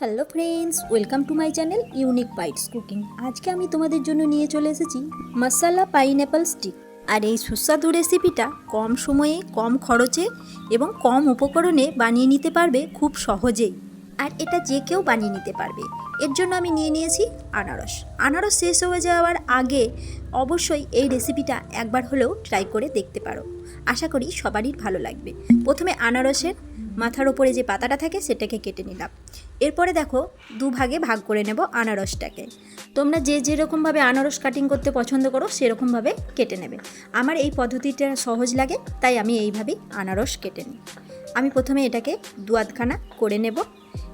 Hello friends, welcome to my channel unique bites cooking. আজকে আমি তোমাদের জন্য নিয়ে চলে এসেছি মশালা পাইনঅ্যাপল স্টিক। আর এই সুস্বাদু রেসিপিটা কম সময়ে, কম খরচে এবং কম উপকরণে বানিয়ে নিতে পারবে খুব সহজেই। আর এটা যে কেউ বানিয়ে নিতে পারবে। এর জন্য আমি নিয়ে নিয়েছি আনারস। আনারস শেষ হয়ে যাওয়ার আগে অবশ্যই এই রেসিপিটা একবার হলেও ট্রাই করে দেখতে পারো। আশা করি সবারই ভালো লাগবে। প্রথমে আনারসের মাথার ওপরে যে পাতাটা থাকে সেটাকে কেটে নিলাম। এরপরে দেখো দুভাগে ভাগ করে নেব আনারসটাকে। তোমরা যে যেরকমভাবে আনারস কাটিং করতে পছন্দ করো, সেরকমভাবে কেটে নেবে। আমার এই পদ্ধতিটা সহজ লাগে, তাই আমি এইভাবেই আনারস কেটে নিই। আমি প্রথমে এটাকে দু আধখানা করে নেব।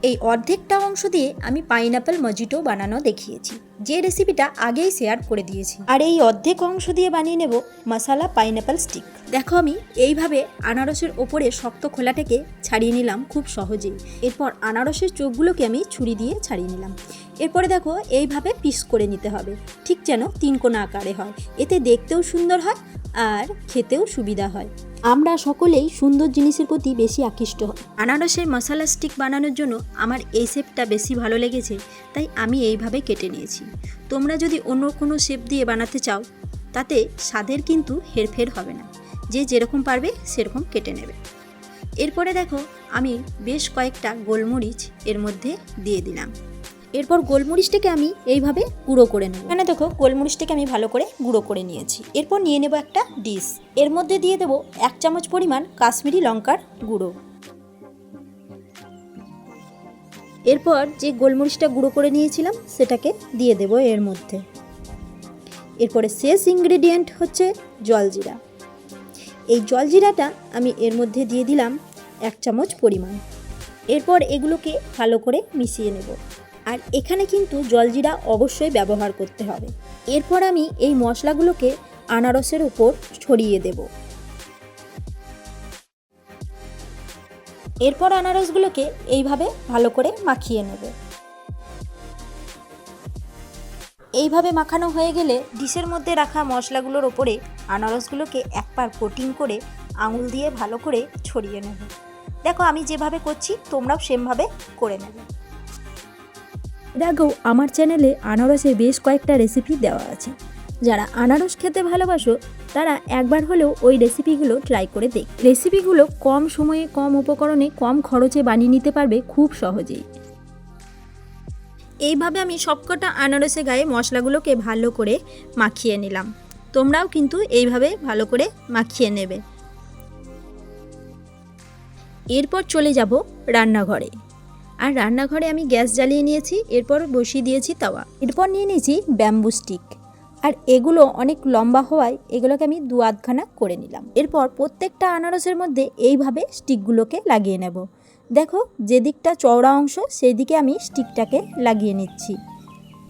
এই অর্ধেকটা অংশ দিয়ে আমি পাইনাপেল মজিটো বানানো দেখিয়েছি। যে রেসিপিটা আগেই শেয়ার করে দিয়েছি। আর এই অর্ধেক অংশ দিয়ে বানিয়ে নেব মশালা পাইনাপেল স্টিক। দেখো আমি এইভাবে আনারসের ওপরে শক্ত খোলাটাকে ছাড়িয়ে নিলাম খুব সহজেই। এরপর আনারসের চোখগুলোকে আমি ছুরি দিয়ে ছাড়িয়ে নিলাম। এরপরে দেখো এইভাবে পিস করে নিতে হবে। ঠিক যেন তিন কোনা আকারে হয়। এতে দেখতেও সুন্দর হয় আর খেতেও সুবিধা হয়। আমরা সকলেই সুন্দর জিনিসের প্রতি বেশি আকৃষ্ট হই। আনারসের মশলা স্টিক বানানোর জন্য আমার এই শেপটা বেশি ভালো লেগেছে তাই আমি এইভাবে কেটে নিয়েছি। তোমরা যদি অন্য কোনো শেপ দিয়ে বানাতে চাও তাতে স্বাদের কিন্তু হেরফের হবে না। যে যেরকম পারবে সেরকম কেটে নেবে। এরপরে দেখো আমি বেশ কয়েকটা গোলমরিচ এর মধ্যে দিয়ে দিলাম। এরপর গোলমরিচটাকে আমি এইভাবে গুঁড়ো করে নেব। এখানে দেখো গোলমরিচটাকে আমি ভালো করে গুঁড়ো করে নিয়েছি। এরপর নিয়ে নেব একটা ডিশ। এর মধ্যে দিয়ে দেবো এক চামচ পরিমাণ কাশ্মীরি লঙ্কার গুঁড়ো। এরপর যে গোলমরিচটা গুঁড়ো করে নিয়েছিলাম সেটাকে দিয়ে দেবো এর মধ্যে। এরপরে শেষ ইনগ্রেডিয়েন্ট হচ্ছে জলজিরা এই জলজিরাটা আমি এর মধ্যে দিয়ে দিলাম এক চামচ পরিমাণ। এরপর এগুলোকে ভালো করে মিশিয়ে নেব। আর এখানে কিন্তু জলজিরা অবশ্যই ব্যবহার করতে হবে। এরপর আমি এই মশলাগুলোকে আনারসের উপর ছড়িয়ে দেব। এরপর আনারসগুলোকে এইভাবে ভালো করে মাখিয়ে নেবে। এইভাবে মাখানো হয়ে গেলে ডিশের মধ্যে রাখা মশলাগুলোর ওপরে আনারসগুলোকে একবার কোটিং করে আঙুল দিয়ে ভালো করে ছড়িয়ে নেব। দেখো আমি যেভাবে করছি তোমরাও সেমভাবে করে নেবে। দেখো, আমার চ্যানেলে আনারসের বেশ কয়েকটা রেসিপি দেওয়া আছে। যারা আনারস খেতে ভালোবাসো, তারা একবার হলেও ওই রেসিপিগুলো ট্রাই করে দেখ রেসিপিগুলো কম সময়ে, কম উপকরণে, কম খরচে বানিয়ে নিতে পারবে খুব সহজেই। এইভাবে আমি সবকটা আনারসে গায়ে মশলাগুলোকে ভালো করে মাখিয়ে নিলাম। তোমরাও কিন্তু এইভাবে ভালো করে মাখিয়ে নেবে। এরপর চলে যাব রান্নাঘরে। আর রান্নাঘরে আমি গ্যাস জ্বালিয়ে নিয়েছি, এরপর বসিয়ে দিয়েছি তাওয়া। এরপর নিয়ে নিয়েছি ব্যাম্বু স্টিক। আর এগুলো অনেক লম্বা হওয়ায় এগুলোকে আমি দু আধখানা করে নিলাম। এরপর প্রত্যেকটা আনারসের মধ্যে এইভাবে স্টিকগুলোকে লাগিয়ে নেব। দেখো, যেদিকটা চওড়া অংশ সেই দিকে আমি স্টিকটাকে লাগিয়ে নিচ্ছি।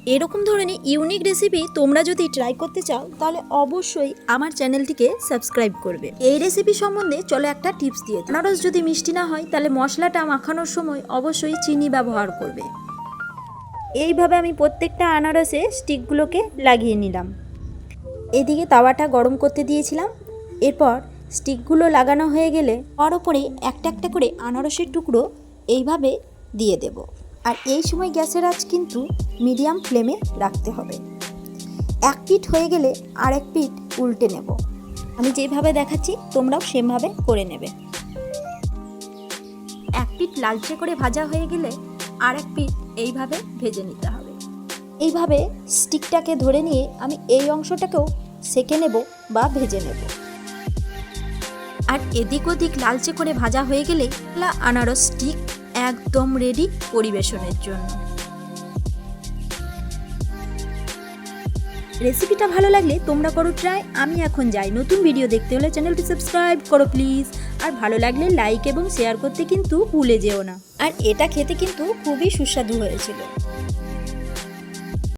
এরকম ধরনের ইউনিক রেসিপি তোমরা যদি ট্রাই করতে চাও, তাহলে অবশ্যই আমার চ্যানেলটিকে সাবস্ক্রাইব করবে। এই রেসিপি সম্বন্ধে চলো একটা টিপস দিয়ে আনারস যদি মিষ্টি না হয়, তাহলে মশলাটা মাখানোর সময় অবশ্যই চিনি ব্যবহার করবে। এইভাবে আমি প্রত্যেকটা আনারসে স্টিকগুলোকে লাগিয়ে নিলাম। এদিকে তাওয়াটা গরম করতে দিয়েছিলাম। এরপর স্টিকগুলো লাগানো হয়ে গেলে, তার একটা একটা করে আনারসের টুকরো এইভাবে দিয়ে দেব। এই সময় গ্যাসের আঁচ কিন্তু মিডিয়াম ফ্লেমে রাখতে হবে। এক পিঠ হয়ে গেলে আর এক পিঠ উল্টে নেব। আমি যেভাবে দেখাচ্ছি, তোমরাও সেমভাবে করে নেবে। এক পিঠ লালচে করে ভাজা হয়ে গেলে আর এক পিঠ এইভাবে ভেজে নিতে হবে। এইভাবে স্টিকটাকে ধরে নিয়ে আমি এই অংশটাকেও সেকে নেব বা ভেজে নেব। আর এদিক ওদিক লালচে করে ভাজা হয়ে গেলে আনারস স্টিক একদম রেডি পরিবেশনের জন্য। রেসিপিটা ভালো লাগলে তোমরা করো ট্রাই আমি এখন যাই। নতুন ভিডিও দেখতে হলে চ্যানেলটি সাবস্ক্রাইব করো প্লিজ আর ভালো লাগলে লাইক এবং শেয়ার করতে কিন্তু ভুলে যেও না। আর এটা খেতে কিন্তু খুবই সুস্বাদু হয়েছিল।